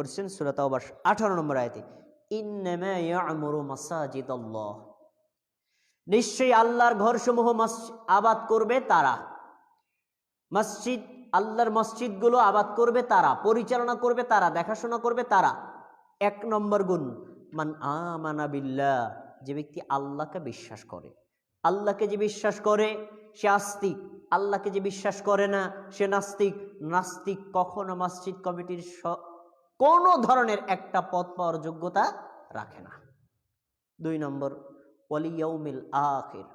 করছেন সুরাত আঠারো নম্বর আয়তে নিশ্চয়ই আল্লাহর ঘরসমূহ মস- আবাদ করবে তারা। মসজিদ, আল্লাহর মসজিদগুলো আবাদ করবে তারা, পরিচালনা করবে তারা, দেখাশোনা করবে তারা। এক নম্বর গুণ, মান আমানা যে ব্যক্তি আল্লাহকে বিশ্বাস করে। আল্লাহকে যে বিশ্বাস করে, সে আস্তিক। আল্লাহকে যে বিশ্বাস করে না, সে নাস্তিক। নাস্তিক কখনো মসজিদ কমিটির কোনো ধরনের একটা পদ পাওয়ার যোগ্যতা রাখে না। দুই নম্বর, ওয়ালিয়াউমিল আখির,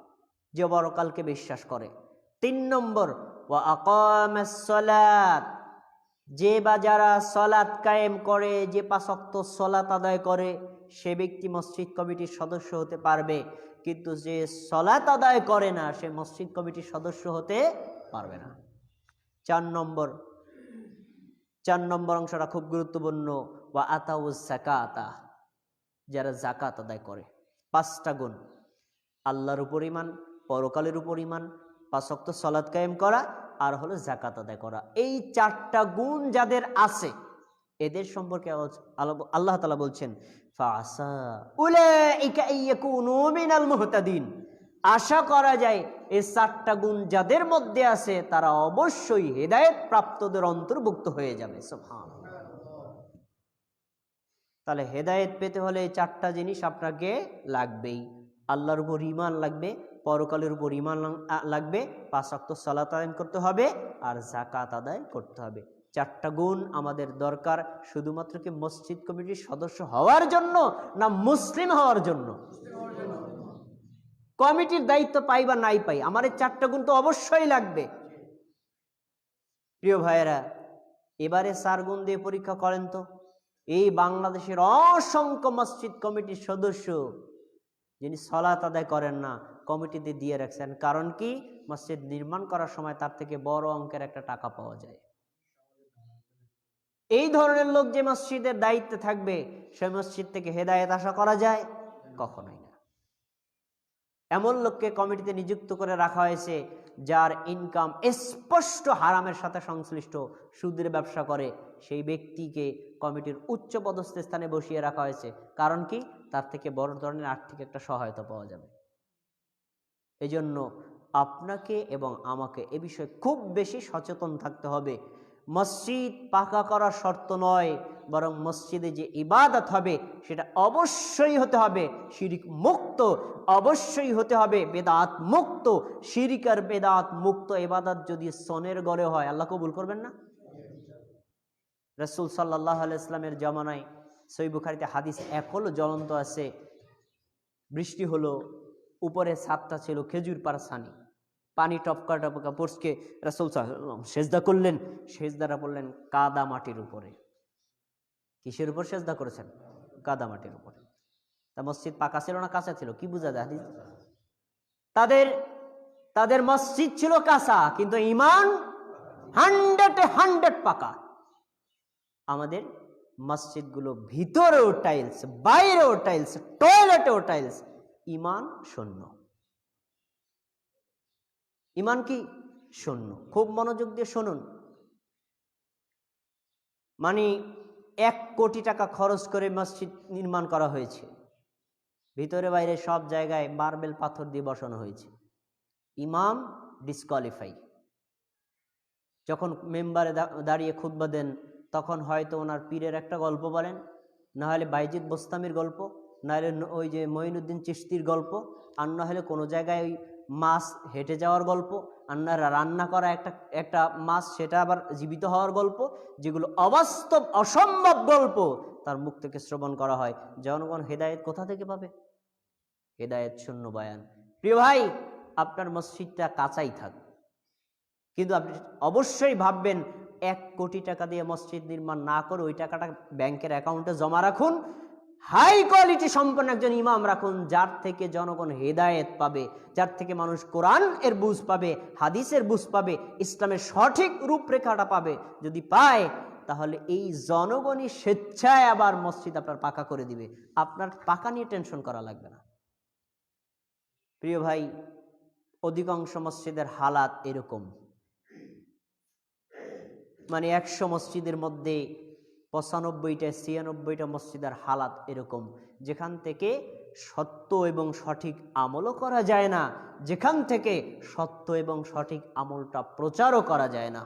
যে বড়কালকে বিশ্বাস করে। তিন নম্বর, ওয়া আকামাস সালাত, যে বা যারা সলাৎ কায়েম করে, যে পাশক্ত সলাৎ আদায় করে, সে ব্যক্তি মসজিদ কমিটির সদস্য হতে পারবে, কিন্তু যে সলাৎ আদায় করে না, সে মসজিদ কমিটির সদস্য হতে পারবে না। চার নম্বর চার নম্বর অংশটা খুব গুরুত্বপূর্ণ, ওয়া আতাউজ জাকাতা যারা জাকাত আদায় করে। পাঁচটা গুণ, আল্লাহর উপর ইমান পরকালের উপর ইমান পাঁচক্ত সলাদ কায়েম করা, আর হলো জাকাত আদায় করা। এই চারটা গুণ যাদের আছে, এদের সম্পর্কে আল- আল- আল্লাহ তালা বলছেন ফাসা আশা করা যায় এই চারটা গুণ যাদের মধ্যে আছে, তারা অবশ্যই হেদায়েত প্রাপ্তদের অন্তর্ভুক্ত হয়ে যাবে তাহলে হেদায়েত পেতে হলে এই চারটা জিনিস আপনাকে লাগবেই। আল্লাহর উপর ইমান লাগবে, পরকালের উপর ইমান লাগবে, পাঁচ সালাত আদায় করতে হবে আর জাকাত আদায় করতে হবে। চারটা গুণ আমাদের দরকার শুধুমাত্র কি মসজিদ কমিটির সদস্য হওয়ার জন্য না মুসলিম হওয়ার জন্য? কমিটির দায়িত্ব পাই বা নাই পাই আমার এই চারটা গুণ তো অবশ্যই লাগবে। প্রিয় ভাইয়েরা, এবারে চার গুণ দিয়ে পরীক্ষা করেন তো। এই বাংলাদেশের অসংখ্য মসজিদ কমিটির সদস্য যিনি সলাত আদায় করেন না, কমিটিতে দিয়ে রাখছেন। কারণ কি? মসজিদ নির্মাণ করার সময় তার থেকে বড় অঙ্কের একটা টাকা পাওয়া যায়। এই ধরনের লোক যে মসজিদের দায়িত্বে থাকবে সে মসজিদ থেকে হেদায়েত আশা করা যায়? কখনোই এমন লোককে কমিটিতে নিযুক্ত করে রাখা হয়েছে যার ইনকাম স্পষ্ট হারামের সাথে সংশ্লিষ্ট সুদের ব্যবসা করে। সেই ব্যক্তিকে কমিটির উচ্চ পদস্থ স্থানে বসিয়ে রাখা হয়েছে। কারণ কি? তার থেকে বড় ধরনের আর্থিক একটা সহায়তা পাওয়া যাবে। এই জন্য আপনাকে এবং আমাকে এ বিষয়ে খুব বেশি সচেতন থাকতে হবে। মসজিদ পাকা করার শর্ত নয়। বরং মসজিদে যে ইবাদত হবে, সেটা অবশ্যই হতে হবে শিরিক মুক্ত, অবশ্যই হতে হবে বেদাত মুক্ত। শিরিক আর বেদাত মুক্ত ইবাদত যদি সনের গড়ে হয়, আল্লাহ কবুল করবেন না? রসুল সাল্লাহ ইসলামের জমানায় সই বুখারিতে হাদিস এক হলো জ্বলন্ত আছে। বৃষ্টি হলো, উপরে ছাদটা ছিল খেজুর পাড়া ছানি পানি টপকা টপকা পড়সকে রাসুল সাল্লাম সেজদা করলেন, সেজদাটা পড়লেন কাদা মাটির উপরে। কিসের উপর সেজদা করেছেন? কাদা মাটির উপরে। তা মসজিদ পাকা ছিল না কাঁচা ছিল? কি বোঝা যায় তাদের তাদের মসজিদ ছিল কাঁচা, কিন্তু ইমান হান্ড্রেড হান্ড্রেড পাকা। আমাদের মসজিদগুলো ভিতরেও টাইলস, বাইরেও টাইলস, টয়লেটেও টাইলস ইমান শূন্য। ইমান কি? শূন্য। খুব মনোযোগ দিয়ে শুনুন। মানে এক কোটি টাকা খরচ করে মসজিদ নির্মাণ করা হয়েছে। ভিতরে বাইরে সব জায়গায় মার্বেল পাথর দিয়ে বসানো হয়েছে। ইমাম ডিসকোয়ালিফাই যখন মেম্বারে দাঁড়িয়ে খুতবা দেন, তখন হয়তো ওনার পীরের একটা গল্প বলেন না হলে বাইজিদ বোস্তামির গল্প না হলে ওই যে মঈনুদ্দিন চিস্তির গল্প, আর না হলে কোনো জায়গায় ওই মাছ হেঁটে যাওয়ার গল্প না রান্না করা একটা একটা মাছ, সেটা আবার জীবিত হওয়ার গল্প, যেগুলো অবাস্তব, অসম্ভব গল্প, তার মুখ থেকে শ্রবণ করা হয়। জনগণ হেদায়েত কোথা থেকে পাবে? হেদায়েত শূন্য বয়ান। প্রিয় ভাই, আপনার মসজিদটা কাঁচাই থাক। কিন্তু আপনি অবশ্যই ভাববেন, এক কোটি টাকা দিয়ে মসজিদ নির্মাণ না করে ওই টাকাটা ব্যাংকের অ্যাকাউন্টে জমা রাখুন হাই কোয়ালিটি সম্পন্ন একজন ইমাম রাখুন, যার থেকে জনগণ হেদায়েত পাবে, যার থেকে মানুষ কোরআন এর বুঝ পাবে, হাদিসের বুঝ পাবে, ইসলামের সঠিক রূপরেখাটা পাবে, যদি পায়, তাহলে এই জনগণই স্বেচ্ছায় আবার মসজিদ আপনার পাকা করে দিবে। আপনার পাকা নিয়ে টেনশন করা লাগবে না। প্রিয় ভাই, অধিকাংশ মসজিদের হালাত এরকম। মানে একশো মসজিদের মধ্যে পঁচানব্বইটা, ছিয়ানব্বইটা মসজিদের হালাত এরকম। যেখান থেকে সত্য এবং সঠিক আমলও করা যায় না, যেখান থেকে সত্য এবং সঠিক আমলটা প্রচারও করা যায় না।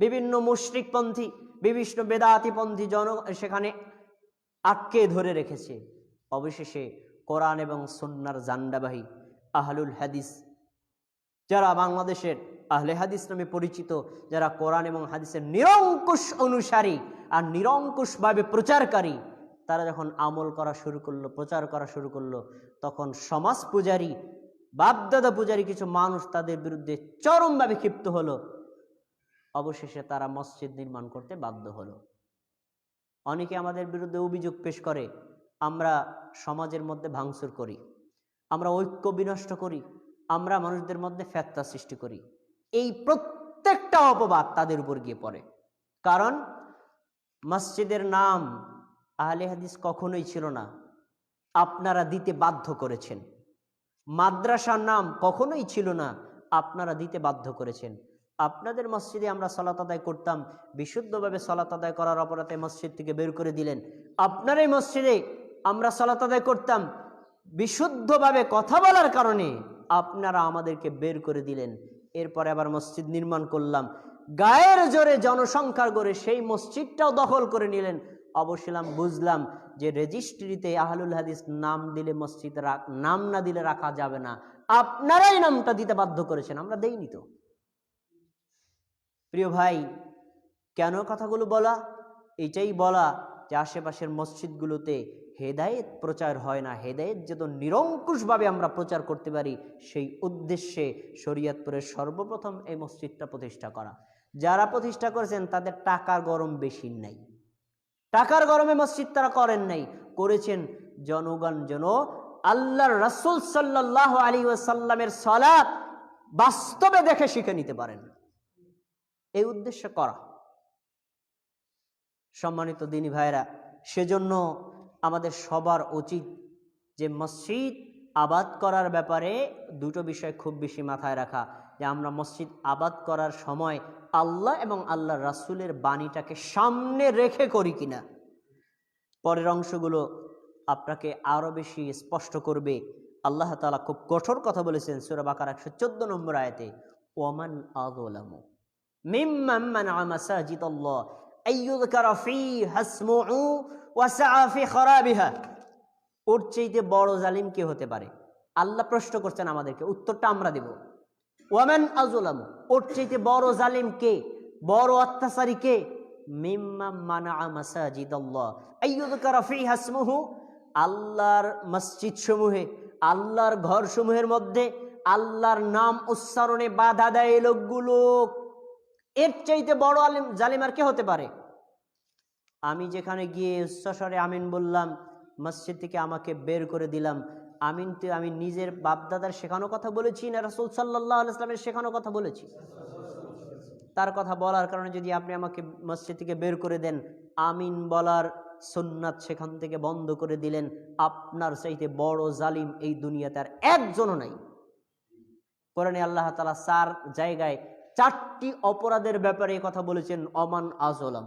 বিভিন্ন মুশরিকপন্থী বিভিন্ন বেদাতিপন্থী জন সেখানে আটকে ধরে রেখেছে। অবশেষে কোরআন এবং সন্ন্যার জান্ডাবাহী আহলুল হাদিস, যারা বাংলাদেশের আহলে হাদিস নামে পরিচিত যারা কোরআন এবং হাদিসের নিরঙ্কুশ অনুসারী আর নিরঙ্কুশভাবে প্রচারকারী, তারা যখন আমল করা শুরু করল, প্রচার করা শুরু করল, তখন সমাজ পূজারী, বাপদাদা পূজারী কিছু মানুষ তাদের বিরুদ্ধে চরমভাবে ক্ষিপ্ত হলো। অবশেষে তারা মসজিদ নির্মাণ করতে বাধ্য হলো। অনেকে আমাদের বিরুদ্ধে অভিযোগ পেশ করে, আমরা সমাজের মধ্যে ভাঙচুর করি, আমরা ঐক্য বিনষ্ট করি, আমরা মানুষদের মধ্যে ফ্যাত্তা সৃষ্টি করি। এই প্রত্যেকটা অপবাদ তাদের উপর গিয়ে পড়ে। কারণ মসজিদের নাম আহলে হাদিস কখনোই ছিল না। আপনারা দিতে বাধ্য করেছেন। মাদ্রাসার নাম কখনোই ছিল না। আপনারা দিতে বাধ্য করেছেন। আপনাদের মসজিদে আমরা সলাত আদায় করতাম, বিশুদ্ধভাবে সলাত আদায় করার অপরাধে মসজিদ থেকে বের করে দিলেন। আপনার এই মসজিদে আমরা সলাত আদায় করতাম, বিশুদ্ধভাবে কথা বলার কারণে আপনারা আমাদেরকে বের করে দিলেন। এরপরে আবার মসজিদ নির্মাণ করলাম। গায়ের জোরে জনসংখ্যার গড়ে সেই মসজিদটাও দখল করে নিলেন। অবশ্যলাম বুঝলাম যে রেজিস্ট্রিতে আহলুল হাদিস নাম দিলে মসজিদ রাখ- নাম না দিলে রাখা যাবে না। আপনারাই নামটা দিতে বাধ্য করেছেন, আমরা দেইনি তো। প্রিয় ভাই, কেন কথাগুলো বলা? এটাই বলা যে আশেপাশের মসজিদগুলোতে হেদায়েত প্রচার হয় না। হেদায়েত যেন নিরঙ্কুশভাবে আমরা প্রচার করতে পারি, সেই উদ্দেশ্যে শরীয়তপুরের সর্বপ্রথম এই মসজিদটা প্রতিষ্ঠা করা। যারা প্রতিষ্ঠা করেছেন, তাদের টাকার গরম বেশি নাই। টাকার গরমে মসজিদ তারা করেন নাই। করেছেন, জনগণ যেন আল্লাহর রাসূল সাল্লাহ আলী ওয়াসাল্লামের সলাৎ বাস্তবে দেখে শিখে নিতে পারেন। এই উদ্দেশ্যে করা। সম্মানিত দিনী ভাইরা সেজন্য আমাদের সবার উচিত যে মসজিদ আবাদ করার ব্যাপারে দুটো বিষয় খুব বেশি মাথায় রাখা, যে আমরা মসজিদ আবাদ করার সময় আল্লাহ এবং আল্লাহ রাসূলের বাণীটাকে সামনে রেখে করি কিনা। পরের অংশগুলো আপনাকে আরও বেশি স্পষ্ট করবে। আল্লাহ তাআলা খুব কঠোর কথা বলেছেন সূরা বাকার একশো চোদ্দ নম্বর আয়াতে ওয়ামান আযলামু মিম্মান মানআ মাসাজিদাল্লাহ। ওর চাইতে বড় জালিম কে হতে পারে? আল্লাহ প্রশ্ন করছেন আমাদেরকে, উত্তরটা আমরা দেব। ওয়ামান আজলাম ওর চাইতে বড় জালিম কে? বড় অত্যাচারী কে? আল্লাহর মসজিদ সমূহে আল্লাহর ঘর সমূহের মধ্যে, আল্লাহর নাম উচ্চারণে বাধা দেয় লোকগুলো। এর চাইতে বড় আলিম, জালিম আর কে হতে পারে? আমি যেখানে গিয়ে উচ্চস্বরে আমিন বললাম, মসজিদ থেকে আমাকে বের করে দিলাম। আমিন তো আমি নিজের বাপদাদার শেখানো কথা বলেছি না রাসুল সাল্লাহ ইসলামের শেখানো কথা বলেছি? তার কথা বলার কারণে যদি আপনি আমাকে মসজিদ থেকে বের করে দেন, আমিন বলার সুন্নাত সেখান থেকে বন্ধ করে দিলেন, আপনার চাইতে বড় জালিম এই দুনিয়াতে আর একজনও নাই। কোরআনে আল্লাহ তালা চার জায়গায় চারটি অপরাধের ব্যাপারে কথা বলেছেন অমান আজলাম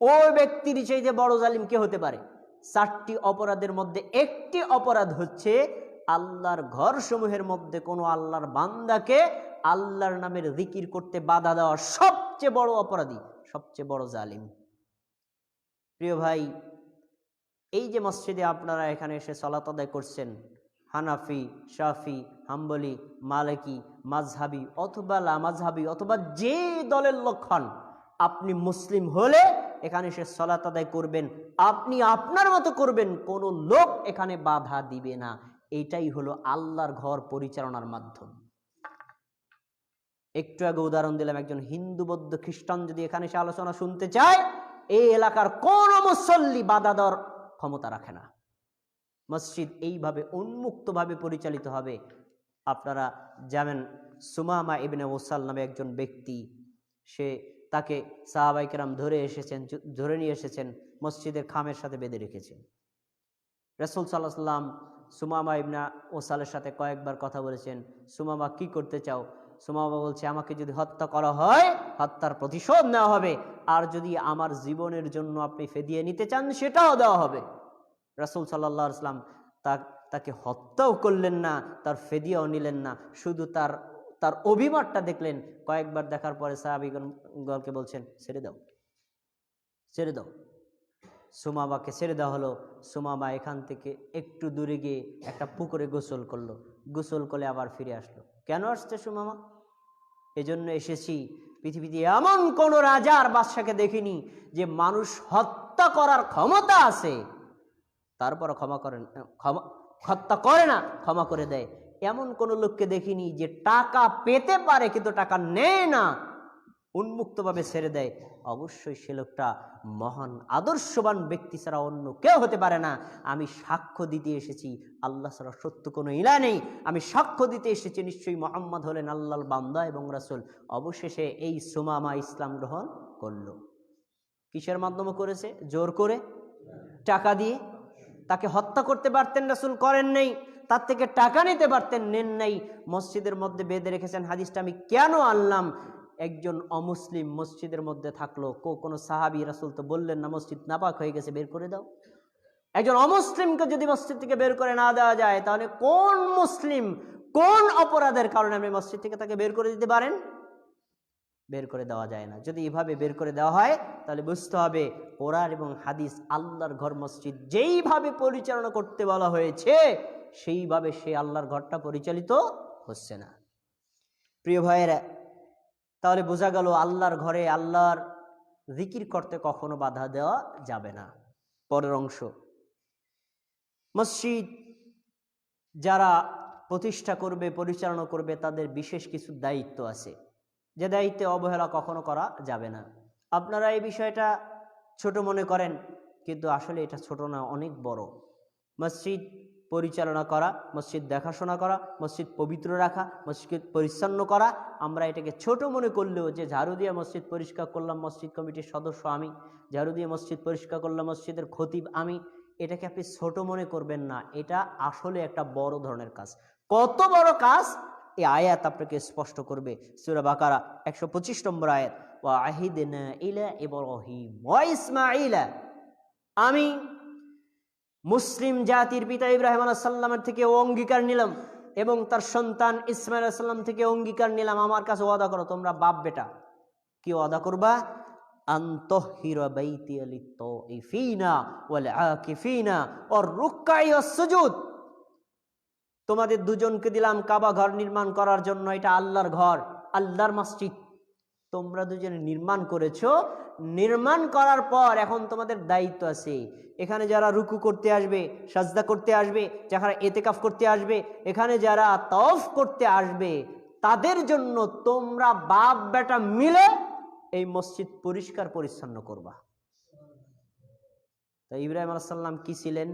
ওই ব্যক্তির চাইতে বড় জালিম কে হতে পারে? চারটি অপরাধের মধ্যে একটি অপরাধ হচ্ছে আল্লাহর ঘর সমূহের মধ্যে কোনো আল্লাহর বান্দাকে আল্লাহর নামের জিকির করতে বাধা দেওয়া সবচেয়ে বড় অপরাধী, সবচেয়ে বড় জালিম। প্রিয় ভাই, এই যে মসজিদে আপনারা এখানে এসে সলাত আদায় করছেন হানাফি, শাফি, হাম্বলি, মালিকি মাঝহাবি অথবা লামাজহাবি অথবা যে দলের লক্ষণ, আপনি মুসলিম হলে এখানে এসে সলাত আদায় করবেন। আপনি আপনার মতো করবেন, কোনো লোক এখানে বাধা দিবে না। এটাই হলো আল্লাহর ঘর পরিচালনার মাধ্যম। একটু আগে উদাহরণ দিলাম, একজন হিন্দু বৌদ্ধ খ্রিস্টান যদি এখানে এসে আলোচনা শুনতে চায়, এই এলাকার কোন মুসল্লি বাধা দেওয়ার ক্ষমতা রাখে না। মসজিদ এইভাবে উন্মুক্তভাবে পরিচালিত হবে। আপনারা জানেন সুমামা ইবনে ওসাল নামে একজন ব্যক্তি, সে তাকে সাহাবাইকেরাম ধরে এসেছেন ধরে নিয়ে এসেছেন, মসজিদের খামের সাথে বেঁধে রেখেছেন। রসুল সাল্লাহ সাল্লাম সুমামা ইবনা ওসালের সাথে কয়েকবার কথা বলেছেন, সুমামা কি করতে চাও? সুমামা বলছে, আমাকে যদি হত্যা করা হয়, হত্যার প্রতিশোধ নেওয়া হবে, আর যদি আমার জীবনের জন্য আপনি ফেদিয়ে নিতে চান, সেটাও দেওয়া হবে। রাসুল সাল্লাহ আসলাম তা, তাকে হত্যাও করলেন না, তার ফেদিয়াও নিলেন না, শুধু তার তার অভিমতটা দেখলেন। কয়েকবার দেখার পরে সাহাবিগণকে বলছেন, ছেড়ে দাও ছেড়ে দাও। সুমামাকে ছেড়ে দেওয়া হলো। সুমামা এখান থেকে একটু দূরে গিয়ে একটা পুকুরে গোসল করল। গোসল করে আবার ফিরে আসলো। কেন আসছে সুমামা? এজন্য এসেছি। পৃথিবীতে এমন কোন রাজার বাদশাকে দেখিনি যে মানুষ হত্যা করার ক্ষমতা আছে। তারপর ক্ষমা করেন, ক্ষমা, হত্যা করে না, ক্ষমা করে দেয়। এমন কোন লোককে দেখিনি যে টাকা পেতে পারে কিন্তু টাকা নেয় না, উন্মুক্তভাবে ছেড়ে দেয়। অবশ্যই সে লোকটা মহান, আদর্শবান ব্যক্তি ছাড়া অন্য কেউ হতে পারে না। আমি সাক্ষ্য দিতে এসেছি, আল্লাহ ছাড়া সত্য কোনো ইলা নেই। আমি সাক্ষ্য দিতে এসেছি, নিশ্চয়ই মোহাম্মদ হলেন আল্লাহর বান্দা এবং রাসুল। অবশেষে এই সুমামা ইসলাম গ্রহণ করল। কিসের মাধ্যমে করেছে? জোর করে? টাকা দিয়ে? তাকে হত্যা করতে পারতেন রাসুল, করেন নেই। তার থেকে টাকা নিতে পারতেন, নেন নাই। মসজিদের মধ্যে বেঁধে রেখেছেন। হাদিসটা আমি কেন আনলাম? একজন অমুসলিম মসজিদের মধ্যে থাকল। কো, কোনো সাহাবি রাসুল তো বললেন না, মসজিদ নাপাক হয়ে গেছে, বের করে দাও। একজন অমুসলিমকে যদি মসজিদ থেকে বের করে না দেওয়া যায়, তাহলে কোন মুসলিম কোন অপরাধের কারণে আপনি মসজিদ থেকে তাকে বের করে দিতে পারেন? বের করে দেওয়া যায় না। যদি এভাবে বের করে দেওয়া হয়, তাহলে বুঝতে হবে কোরআন এবং হাদিস আল্লাহর ঘর মসজিদ যেইভাবে পরিচালনা করতে বলা হয়েছে, সেইভাবে সে আল্লাহর ঘরটা পরিচালিত হচ্ছে না। প্রিয় ভাইয়েরা, তাহলে বোঝা গেল আল্লাহর ঘরে আল্লাহর জিকির করতে কখনো বাধা দেওয়া যাবে না। পরের অংশ, মসজিদ যারা প্রতিষ্ঠা করবে, পরিচালনা করবে, তাদের বিশেষ কিছু দায়িত্ব আছে। যে দায়িত্বে অবহেলা কখনো করা যাবে না। আপনারা এই বিষয়টা ছোট মনে করেন, কিন্তু আসলে এটা ছোট না, অনেক বড়। মসজিদ পরিচালনা করা, মসজিদ দেখাশোনা করা, মসজিদ পবিত্র রাখা, মসজিদ পরিচ্ছন্ন করা, আমরা এটাকে ছোট মনে করলেও যে ঝাড়ু দিয়ে মসজিদ পরিষ্কার করলাম, মসজিদ কমিটির সদস্য আমি, ঝাড়ু দিয়ে মসজিদ পরিষ্কার করলাম, মসজিদের খতিব আমি, এটাকে আপনি ছোট মনে করবেন না। এটা আসলে একটা বড় ধরনের কাজ। কত বড় কাজ? এই আয়াত আপনাকে স্পষ্ট করবে। সুরা বাকারা একশো পঁচিশ নম্বর আয়াত ও আহিদিনা ওয়া ইসমাইলা আমি মুসলিম জাতির পিতা ইব্রাহিম আলাহ সাল্লামের থেকে অঙ্গীকার নিলাম এবং তার সন্তান ইসমাইল সাল্লাম থেকে অঙ্গীকার নিলাম। আমার কাছে ওয়াদা করো, তোমরা বাপ বেটা, কি ওয়াদা করবা? আন্তহির বাইতি লিত্তাইফিনা ওয়াল আকিফিনা ওয়ার রুকআই ওয়াস সুজুদ। তোমাদের দুজনকে দিলাম কাবা ঘর নির্মাণ করার জন্য, এটা আল্লাহর ঘর, আল্লাহর মসজিদ। তোমরা দুজনে নির্মাণ করেছ। নির্মাণ করার পর এখন তোমাদের দায়িত্ব আছে। এখানে যারা রুকু করতে আসবে, সাজদা করতে আসবে, যারা এতেকাফ করতে আসবে, এখানে যারা তফ করতে আসবে, তাদের জন্য তোমরা বাপ বেটা মিলে এই মসজিদ পরিষ্কার পরিচ্ছন্ন করবা। তো ইব্রাহিম আলাইসাল্লাম কি ছিলেন?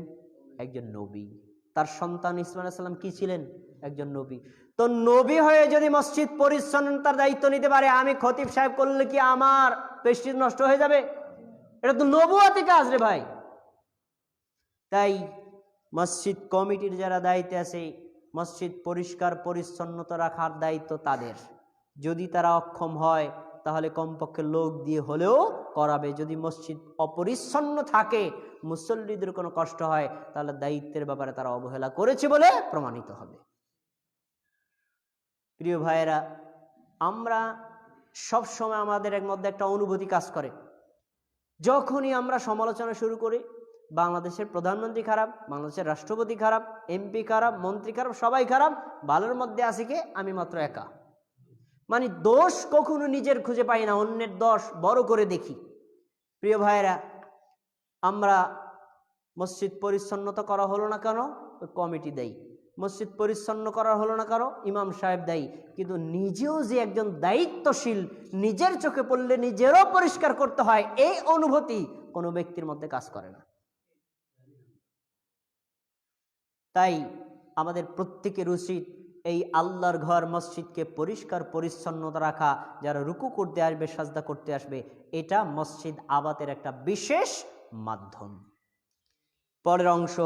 একজন নবী। তার সন্তান ইসমাইল সাল্লাম কি ছিলেন? একজন নবী। তো নবী হয়ে যদি মসজিদ পরিচ্ছন্নতার দায়িত্ব নিতে পারে, আমি খতিব সাহেব করলে কি আমার পেস্টিজ নষ্ট হয়ে যাবে? এটা তো নবুয়াতি কাজ রে ভাই। তাই মসজিদ কমিটির যারা দায়িত্বে আছে, মসজিদ পরিষ্কার পরিচ্ছন্নতা রাখার দায়িত্ব তাদের। যদি তারা অক্ষম হয়, তাহলে কমপক্ষে লোক দিয়ে হলেও করাবে। যদি মসজিদ অপরিচ্ছন্ন থাকে, মুসল্লিদের কোনো কষ্ট হয়, তাহলে দায়িত্বের ব্যাপারে তারা অবহেলা করেছে বলে প্রমাণিত হবে। প্রিয় ভাইয়েরা, আমরা সব সময় আমাদের এক মধ্যে একটা অনুভূতি কাজ করে। যখনই আমরা সমালোচনা শুরু করি, বাংলাদেশের প্রধানমন্ত্রী খারাপ, বাংলাদেশের রাষ্ট্রপতি খারাপ, এমপি খারাপ, মন্ত্রী খারাপ, সবাই খারাপ ভালোর মধ্যে আছে কে, আমি মাত্র একা। মানে দোষ কখনো নিজের খুঁজে পাই না, অন্যের দোষ বড় করে দেখি। প্রিয় ভাইয়েরা, আমরা মসজিদ পরিচ্ছন্নতা করা হলো না কেন? কমিটি দেয় মসজিদ পরিচ্ছন্ন করা হলো না কারও ইমাম সাহেব দায়ী কিন্তু নিজেও যে একজন দায়িত্বশীল, নিজের চোখে পড়লে নিজেরও পরিষ্কার করতে হয়, এই অনুভূতি কোনো ব্যক্তির মধ্যে কাজ করে না। তাই আমাদের প্রত্যেকের উচিত এই আল্লাহর ঘর, মসজিদকে পরিষ্কার, পরিচ্ছন্নতা রাখা, যারা রুকু করতে আসবে, সাজদা করতে আসবে, এটা মসজিদ আবাতের একটা বিশেষ মাধ্যম। পরের অংশ,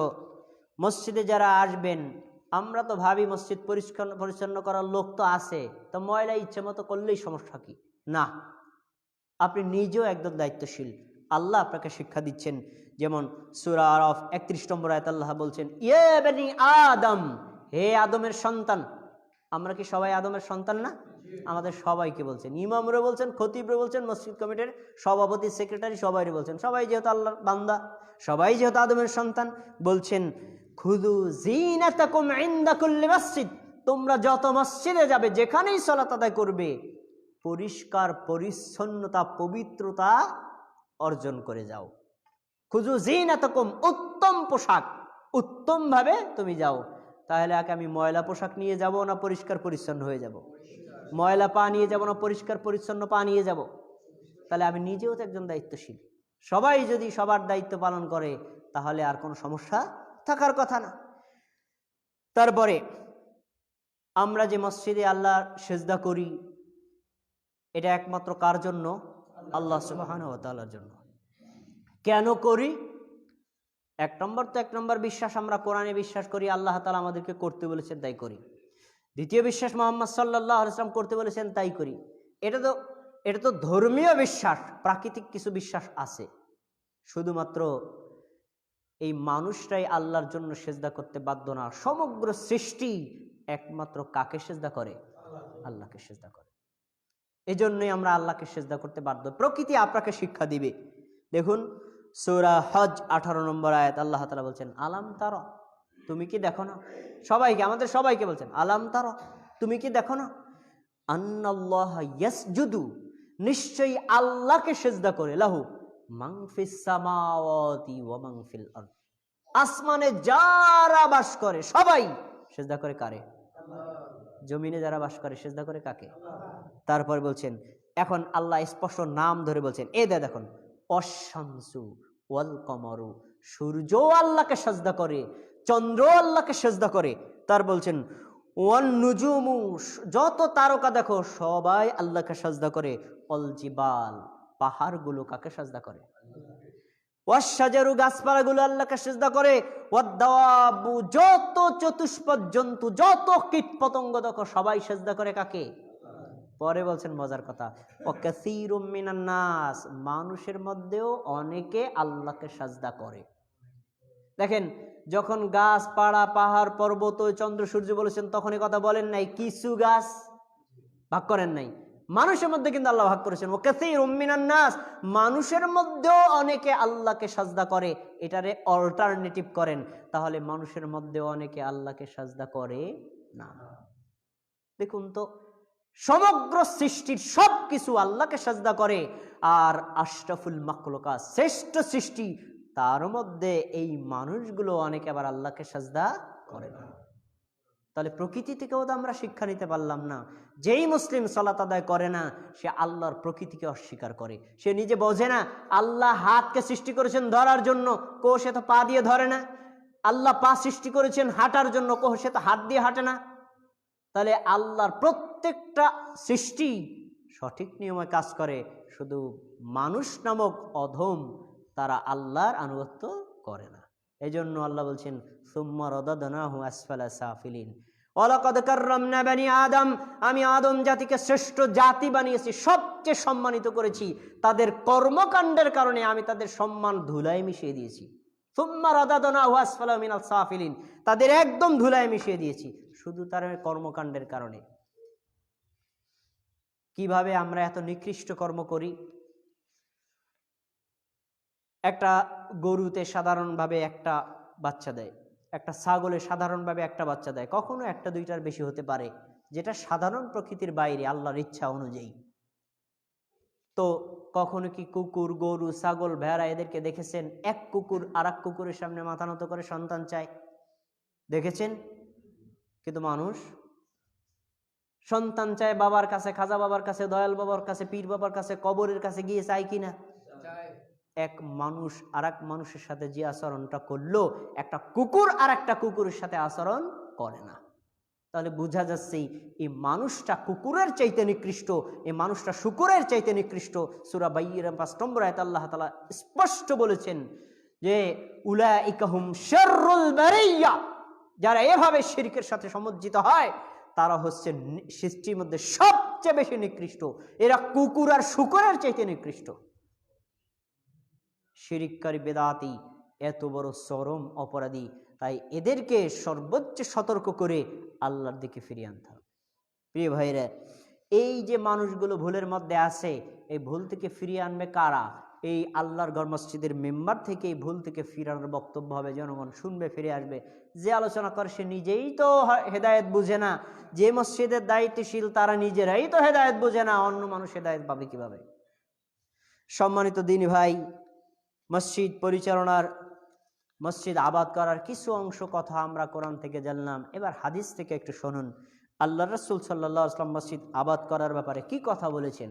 মসজিদে যারা আসবেন, আমরা তো ভাবি মসজিদ পরিষ্কার, পরিচ্ছন্ন করার লোক তো আছে, তো ময়লা ইচ্ছে মতো করলেই সমস্যা কি? না। আপনি নিজেও একদম দায়িত্বশীল। আল্লাহ আপনাকে শিক্ষা দিচ্ছেন, যেমন সুরা আরফ একত্রিশ নম্বর আয়ত আল্লাহ বলছেন ইয়ে আদম হে আদমের সন্তান। আমরা কি সবাই আদমের সন্তান না? আমাদের সবাইকে বলছেন। ইমামরা বলছেন, খতিবরা বলছেন, মসজিদ কমিটির সভাপতি, সেক্রেটারি সবাই বলছেন। সবাই যেহেতু আল্লাহর বান্দা, সবাই যেহেতু আদমের সন্তান, বলছেন, খুদু মসজিদ। তোমরা যত মসজিদে যাবে, যেখানেই সলাত আদায় করবে, পরিষ্কার পরিচ্ছন্নতা, পবিত্রতা অর্জন করে যাও। খুজু জিনাতাকুম উত্তম পোশাক উত্তম ভাবে তুমি যাও। তাহলে আগে আমি ময়লা পোশাক নিয়ে যাব না পরিষ্কার পরিচ্ছন্ন হয়ে যাব? ময়লা পা নিয়ে যাব না পরিষ্কার পরিচ্ছন্ন পা নিয়ে যাব? তাহলে আমি নিজেও তো একজন দায়িত্বশীল। সবাই যদি সবার দায়িত্ব পালন করে, তাহলে আর কোনো সমস্যা থাকার কথা না। তারপরে আমরা যে মসজিদে আল্লাহ সেজদা করি, এটা একমাত্র কার জন্য? আল্লাহ সুবাহর জন্য। কেন করি? এক নম্বর তো এক নম্বর বিশ্বাস, আমরা কোরআনে বিশ্বাস করি, আল্লাহ তালা আমাদেরকে করতে বলেছেন, তাই করি। দ্বিতীয় বিশ্বাস মোহাম্মদ সাল্লাহ ইসলাম করতে বলেছেন, তাই করি। এটা তো এটা তো ধর্মীয় বিশ্বাস, প্রাকৃতিক কিছু বিশ্বাস আছে। শুধুমাত্র এই মানুষটাই আল্লাহর জন্য সেজদা করতে বাধ্য না, সমগ্র সৃষ্টি একমাত্র কাকে সেজদা করে? আল্লাহকে সেজদা করে। এই জন্যই আমরা আল্লাহকে সেজদা করতে বাধ্য। প্রকৃতি আপনাকে শিক্ষা দিবে। দেখুন সৌরা হজ আঠারো নম্বর আয়াত, আল্লাহ তালা বলছেন, আলাম তার, তুমি কি দেখো না? সবাইকে, আমাদের সবাইকে বলছেন, আলাম তার, তুমি কি দেখো না? আন্নাল্লাহ ইয়াসজুদু, নিশ্চয়ই আল্লাহকে সেজদা করে, লাহু মাংফিস ওয়া মাংফিল আসমানে যারা বাস করে, সবাই সেজদা করে কারে? জমিনে যারা বাস করে, সেজদা করে কাকে? তারপর বলছেন, এখন আল্লাহ স্পষ্ট নাম ধরে বলছেন, এ দেখুন অশামসু, ওয়াল কমরু। সূর্য আল্লাহকে সাজদা করে চন্দ্র আল্লাহকে সেজদা করে। তার বলছেন, ওয়ান নুজুমু, যত তারকা দেখো, সবাই আল্লাহকে সাজদা করে। অল জিবাল, পাহাড়গুলো কাকে সাজদা করে? ওয়াসাজারু গাছপালাগুলো আল্লাহকে সেজদা করে। ওয়াদ্দাওয়াবু যত চতুষ্পদ জন্তু, যত কীট পতঙ্গ দেখো, সবাই সেজদা করে কাকে? পরে বলছেন মজার কথা। নাস, মানুষের মধ্যেও অনেকে আল্লাহকে সাজদা করে। দেখেন, যখন গাছ, পাড়া, পাহাড়, পর্বত চন্দ্র, সূর্য বলেছেন, তখন কথা বলেন নাই, কিছু গাছ ভাগ করেন নাই। মানুষের মধ্যে কিন্তু আল্লাহ ভাগ করেছেন। ও কাসীর নাস, মানুষের মধ্যেও অনেকে আল্লাহকে সাজদা করে, এটারে অল্টারনেটিভ করেন। তাহলে মানুষের মধ্যেও অনেকে আল্লাহকে সাজদা করে না। দেখুন তো সমগ্র সৃষ্টির সব কিছু আল্লাহকে সাজদা করে। আর আশরাফুল মাকলুকা শ্রেষ্ঠ সৃষ্টি, তার মধ্যে এই মানুষগুলো অনেকে আবার আল্লাহকে সাজদা করে না। তাহলে প্রকৃতি থেকেও তো আমরা শিক্ষা নিতে পারলাম না। যেই মুসলিম সলাত আদায় করে না, সে আল্লাহর প্রকৃতিকে অস্বীকার করে। সে নিজে বোঝে না, আল্লাহ হাতকে সৃষ্টি করেছেন ধরার জন্য কো সে তো পা দিয়ে ধরে না। আল্লাহ পা সৃষ্টি করেছেন হাঁটার জন্য কো সে তো হাত দিয়ে হাঁটে না। তাহলে আল্লাহর প্রত্যেকটা সৃষ্টি সঠিক নিয়মে কাজ করে, শুধু মানুষ নামক অধম তারা আল্লাহর আনুগত্য করে না। এই জন্য আল্লাহ বলছেন, সুম্মা রদাদনাহু আসফালা সাফিলিন। ওয়ালাকাদ কাররামনা বানি আদম। আমি আদম জাতিকে শ্রেষ্ঠ জাতি বানিয়েছি, সবচেয়ে সম্মানিত করেছি। তাদের কর্মকাণ্ডের কারণে আমি তাদের সম্মান ধুলায় মিশিয়ে দিয়েছি। সুম্মা রদাদনাহু আসফালা মিনাল সাফিলিন। তাদের একদম ধুলায় মিশিয়ে দিয়েছি। শুধু তার কর্মকাণ্ডের কারণে। কীভাবে আমরা এত নিকৃষ্ট কর্ম করি? একটা গরুতে সাধারণভাবে একটা বাচ্চা দেয়, একটা ছাগলে সাধারণভাবে একটা বাচ্চা দেয়, কখনো একটা দুইটার বেশি হতে পারে, যেটা সাধারণ প্রকৃতির বাইরে আল্লাহর ইচ্ছা অনুযায়ী। তো কখনো কি কুকুর, গরু, ছাগল, ভেড়া এদেরকে দেখেছেন? এক কুকুর আর এক কুকুরের সামনে মাথা নত করে সন্তান চায়। দেখেছেন? কিন্তু মানুষ সন্তান চায় বাবার কাছে খাজা বাবার কাছে দয়াল বাবার কাছে পীর বাবার কাছে কবরের কাছে গিয়ে চায় কিনা? এক মানুষ আর মানুষের সাথে যে আচরণটা করল একটা কুকুর আর একটা কুকুরের সাথে আচরণ করে না। তাহলে বোঝা যাচ্ছে এই মানুষটা কুকুরের চাইতে নিকৃষ্ট এই মানুষটা শুকুরের চাইতে নিকৃষ্ট। সুরা বাইয়ের পাঁচ নম্বর আয়ত আল্লাহ তালা স্পষ্ট বলেছেন যে উলা ইকাহুম শেরুল যারা এভাবে শিরকের সাথে সমজ্জিত হয় তারা হচ্ছে সৃষ্টির মধ্যে সবচেয়ে বেশি নিকৃষ্ট। এরা কুকুর আর শুকরের চাইতে নিকৃষ্ট। শিরিককারী বেদাতি, এত বড় চরম অপরাধী, তাই এদেরকে সর্বোচ্চ সতর্ক করে আল্লাহর দিকে ফিরিয়ে আনতে হবে। প্রিয় ভাইরা এই যে মানুষগুলো ভুলের মধ্যে আছে, এই ভুল থেকে ফিরিয়ে আনবে কারা? এই আল্লাহর ঘর মসজিদের মেম্বার থেকে এই ভুল থেকে ফিরানোর বক্তব্য হবে। জনগণ শুনবে, ফিরে আসবে। যে আলোচনা করে সে নিজেই তো হেদায়েত বুঝে না। যে মসজিদের দায়িত্বশীল তারা নিজেরাই তো হেদায়েত বুঝে না। অন্য মানুষ হেদায়েত পাবে কীভাবে? সম্মানিত দিনী ভাই, মসজিদ পরিচালনার, মসজিদ আবাদ করার কিছু অংশ কথা আমরা কোরআন থেকে জানলাম। এবার হাদিস থেকে একটু শুনুন। আল্লাহ রসুল সাল্লাহ আসলাম মসজিদ আবাদ করার ব্যাপারে কি কথা বলেছেন?